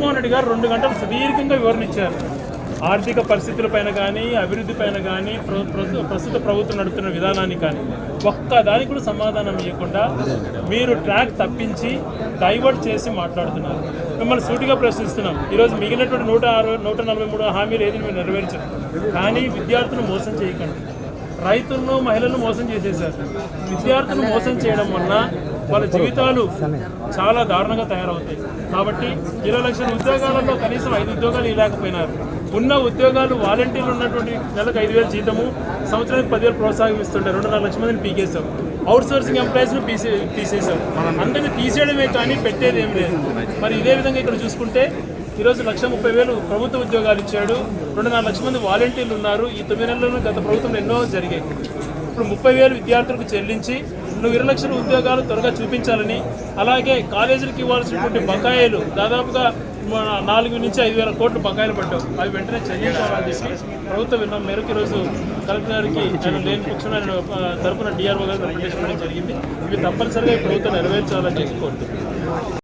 జగన్మోహన్ రెడ్డి గారు రెండు గంటలు సుదీర్ఘంగా వివరణ ఇచ్చారు ఆర్థిక పరిస్థితులపైన కానీ అభివృద్ధి పైన కానీ ప్రస్తుత ప్రభుత్వం నడుపుతున్న విధానాన్ని కానీ ఒక్క దానికి కూడా సమాధానం ఇవ్వకుండా మీరు ట్రాక్ తప్పించి డైవర్ట్ చేసి మాట్లాడుతున్నారు. మిమ్మల్ని సూటిగా ప్రశ్నిస్తున్నాం. ఈరోజు మిగిలినటువంటి నూట అరవై నూట నలభై మూడు హామీలు ఏది మీరు నెరవేర్చారు. కానీ విద్యార్థులను మోసం చేయకండి. రైతులను మహిళలను మోసం చేసేసారు విద్యార్థులను మోసం చేయడం వల్ల వాళ్ళ జీవితాలు చాలా దారుణంగా తయారవుతాయి. కాబట్టి ఇరవై లక్షల ఉద్యోగాలలో కనీసం ఐదు ఉద్యోగాలు ఇవ్వలేకపోయినారు. ఉన్న ఉద్యోగాలు వాలంటీర్లు ఉన్నటువంటి నెలకు ఐదు వేలు జీతము సంవత్సరానికి పదివేలు ప్రోత్సాహం ఇస్తుంటే రెండున్నర లక్షల మందిని పీకేశాం. అవుట్ సోర్సింగ్ ఎంప్లాయీస్ను తీసే తీసేశాం. అందరినీ తీసేయడమే కానీ పెట్టేది ఏం లేదు. మరి ఇదే విధంగా ఇక్కడ చూసుకుంటే ఈరోజు లక్ష ముప్పై వేలు ప్రభుత్వ ఉద్యోగాలు ఇచ్చాడు. రెండున్నర లక్షల మంది వాలంటీర్లు ఉన్నారు. ఈ తొమ్మిది నెలల్లో గత ప్రభుత్వం ఎన్నో జరిగాయి. ఇప్పుడు ముప్పై వేలు విద్యార్థులకు చెల్లించి నువ్వు ఇరవై లక్షల ఉద్యోగాలు త్వరగా చూపించాలని అలాగే కాలేజీలకు ఇవ్వాల్సినటువంటి బకాయిలు దాదాపుగా నాలుగు నుంచి ఐదు వేల కోట్లు బకాయిలు పడ్డావు. అవి వెంటనే చెల్లించాలని చెప్పి ప్రభుత్వ మేరకు ఈరోజు కలెక్టర్ గారికి ఆయన లేని పక్షం ఆయన తరపున డిఆర్ఓ గారు రిప్రజెంటేషన్ జరిగింది. ఇవి తప్పనిసరిగా ఈ ప్రభుత్వం నెరవేర్చాలని చెప్పి కోరుతుంది